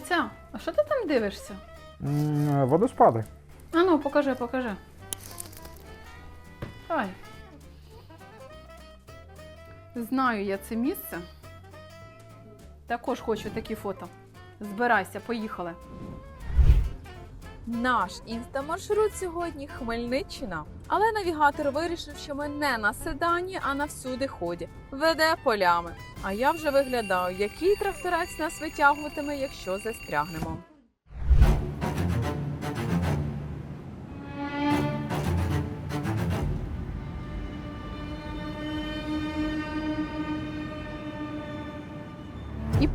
Киця, а що ти там дивишся? М, Водоспади. А ну, покажи, покажи. Ай. Знаю я це місце. Також хочу такі фото. Збирайся, поїхали. Наш інстамаршрут сьогодні Хмельниччина. Але навігатор вирішив, що ми не на седані, а на всюди ході. Веде полями. А я вже виглядаю, який тракторець нас витягуватиме, якщо застрягнемо.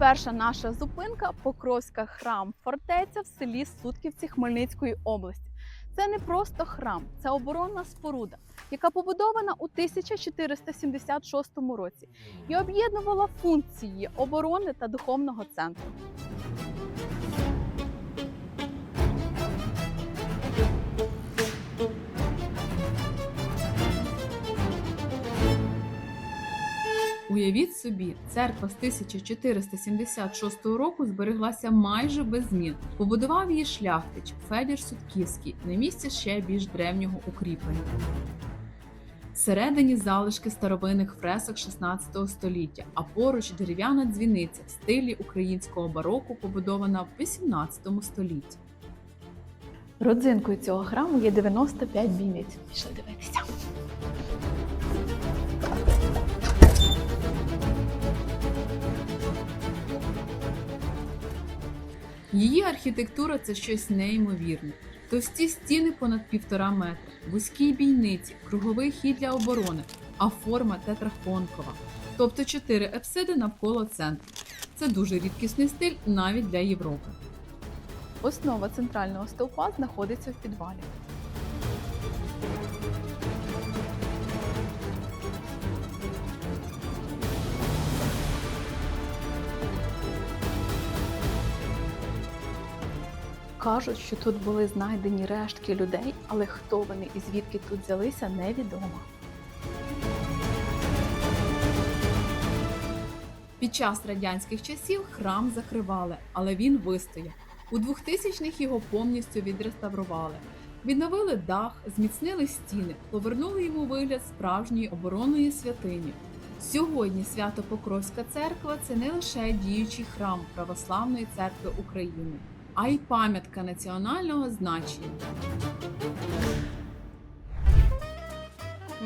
Перша наша зупинка Покровська храм фортеця в селі Сутківці Хмельницької області. Це не просто храм, це оборонна споруда, яка побудована у 1476 році і об'єднувала функції оборони та духовного центру. Уявіть собі, церква з 1476 року збереглася майже без змін. Побудував її шляхтич Федір Сутківський на місці ще більш древнього укріплення. Всередині залишки старовинних фресок 16 століття, а поруч дерев'яна дзвіниця в стилі українського бароко, побудована в 18 столітті. Родзинкою цього храму є 95 бійниць. Пішли дивитися. Її архітектура це щось неймовірне. Товсті стіни понад півтора метра, вузькі бійниці, круговий хід для оборони, а форма тетраконкова. Тобто чотири епсиди навколо центру. Це дуже рідкісний стиль навіть для Європи. Основа центрального стовпа знаходиться в підвалі. Кажуть, що тут були знайдені рештки людей, але хто вони і звідки тут взялися, невідомо. Під час радянських часів храм закривали, але він вистояв. У 2000-х його повністю відреставрували. Відновили дах, зміцнили стіни, повернули йому вигляд справжньої оборонної святині. Сьогодні Свято-Покровська церква це не лише діючий храм Православної церкви України, а й пам'ятка національного значення.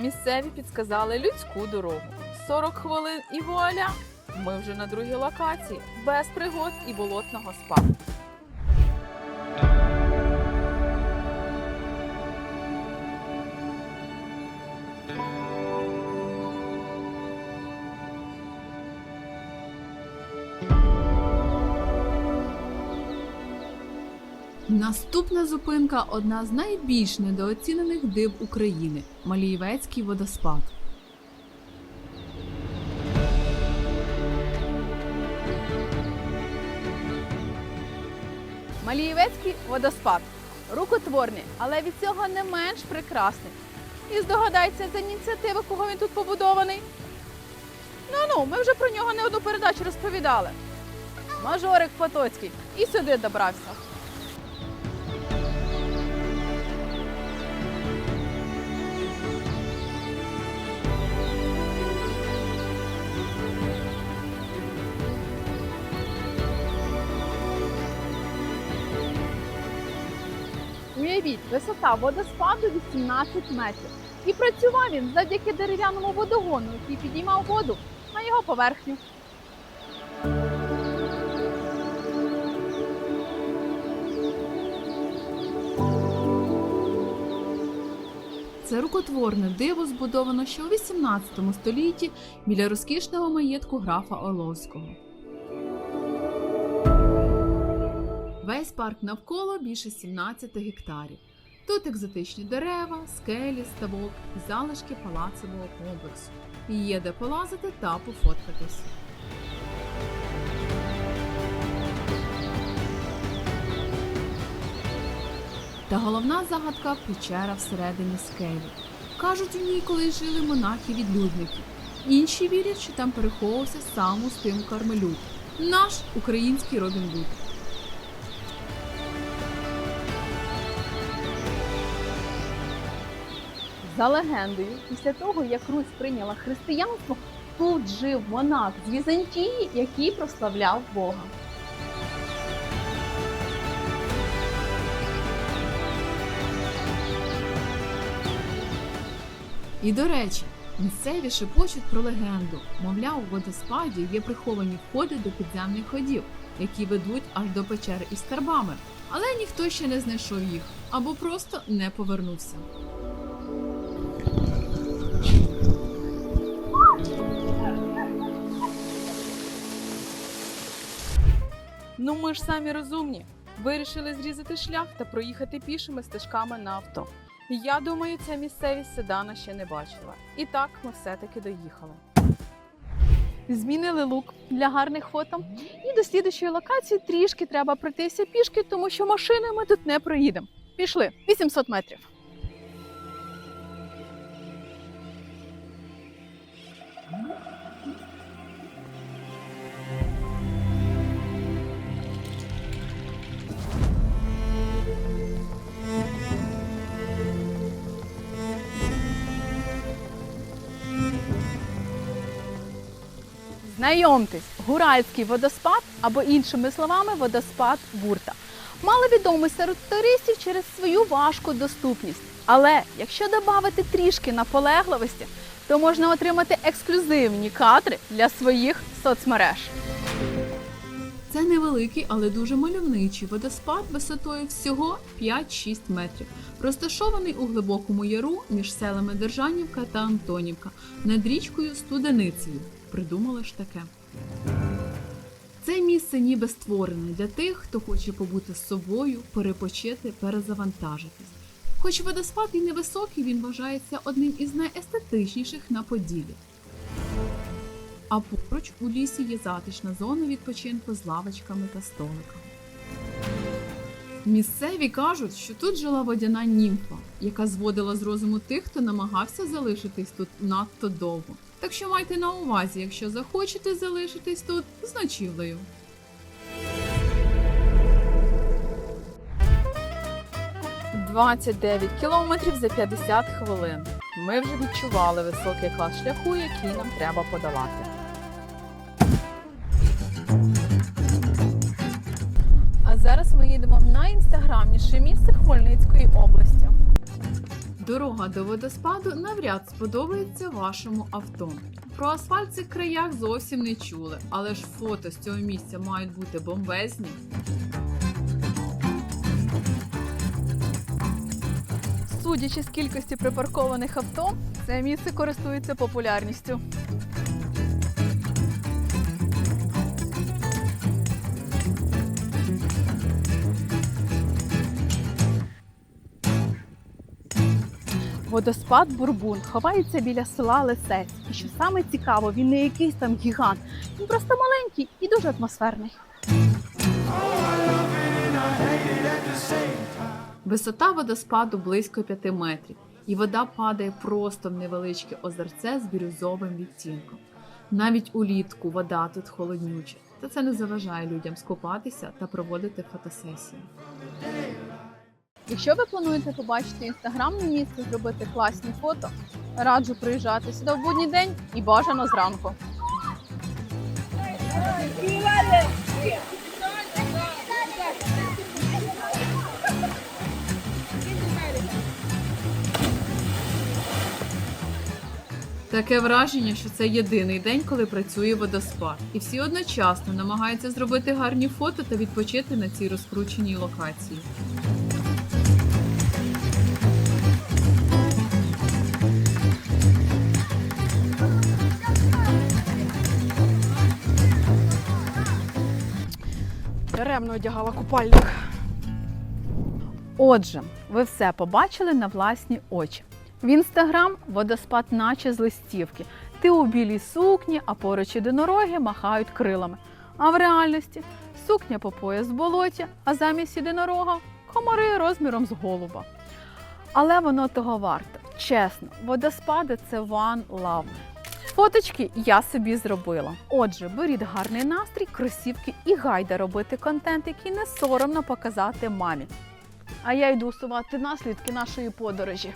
Місцеві підсказали людську дорогу. 40 хвилин і вуаля! Ми вже на другій локації, без пригод і болотного спа. Наступна зупинка одна з найбільш недооцінених див України Малієвецький водоспад. Малієвецький водоспад. Рукотворний, але від цього не менш прекрасний. І здогадайся за ініціативи, кого він тут побудований. Ну ну, ми вже про нього не одну передачу розповідали. Мажорик Потоцький і сюди добрався. Уявіть, висота водоспаду 18 метрів. І працював він завдяки дерев'яному водогону, який підіймав воду на його поверхню. Це рукотворне диво збудовано ще у 18 столітті біля розкішного маєтку графа Орловського. Весь парк навколо більше 17 гектарів. Тут екзотичні дерева, скелі, ставок і залишки палацового комплексу. І Є де полазити та пофоткатись. Та головна загадка печера всередині скелі. Кажуть, у ній колись жили монахи-відлюдники. Інші вірять, що там переховувався сам Устим Кармелют, наш український Робін Гуд. За легендою, після того, як Русь прийняла християнство, тут жив монах з Візантії, який прославляв Бога. І до речі, місцеві шепочуть про легенду. Мовляв, у водоспаді є приховані входи до підземних ходів, які ведуть аж до печери із скарбами. Але ніхто ще не знайшов їх або просто не повернувся. Ну ми ж самі розумні. Вирішили зрізати шлях та проїхати пішими стежками на авто. Я думаю, ця місцевість седана ще не бачила. І так ми все-таки доїхали. Змінили лук для гарних фото. І до слідущої локації трішки треба пройтися пішки, тому що машини ми тут не проїдемо. Пішли 800 метрів. Знайомтесь, Гуральський водоспад або іншими словами водоспад Бурта. Маловідомий серед туристів через свою важку доступність. Але якщо додати трішки наполегливості, то можна отримати ексклюзивні кадри для своїх соцмереж. Це невеликий, але дуже мальовничий водоспад висотою всього 5-6 метрів, розташований у глибокому яру між селами Держанівка та Антонівка над річкою Студеницею. Придумали ж таке. Це місце ніби створене для тих, хто хоче побути з собою, перепочити, перезавантажитись. Хоч водоспад і невисокий, він вважається одним із найестетичніших на Поділі. А поруч у лісі є затишна зона відпочинку з лавочками та столиками. Місцеві кажуть, що тут жила водяна німфа, яка зводила з розуму тих, хто намагався залишитись тут надто довго. Так що майте на увазі, якщо захочете залишитись тут з ночівлею. – 29 кілометрів за 50 хвилин. Ми вже відчували високий клас шляху, який нам треба подолати. А зараз ми їдемо в найінстаграмніше місце Хмельницької області. Дорога до водоспаду навряд сподобається вашому авто. Про асфальт в цих краях зовсім не чули, але ж фото з цього місця мають бути бомбезні. Судячи з кількості припаркованих авто, це місце користується популярністю. Водоспад Бурбун ховається біля села Лисець. І що саме цікаво, він не якийсь там гігант. Він просто маленький і дуже атмосферний. Висота водоспаду близько 5 метрів, і вода падає просто в невеличке озерце з бірюзовим відтінком. Навіть улітку вода тут холоднюча, та це не заважає людям скупатися та проводити фотосесії. Якщо ви плануєте побачити інстаграмне місце, зробити класні фото, раджу приїжджати сюди в будній день і бажано зранку. Таке враження, що це єдиний день, коли працює водоспад, і всі одночасно намагаються зробити гарні фото та відпочити на цій розкрученій локації. Даремно одягала купальник. Отже, ви все побачили на власні очі. В інстаграм водоспад, наче з листівки. Ти у білій сукні, а поруч єдинороги махають крилами. А в реальності сукня по пояс в болоті, а замість єдинорога комари розміром з голуба. Але воно того варте. Чесно, водоспади це one love. Фоточки я собі зробила. Отже, беріть гарний настрій, кросівки і гайда робити контент, який не соромно показати мамі. А я йду усувати наслідки нашої подорожі.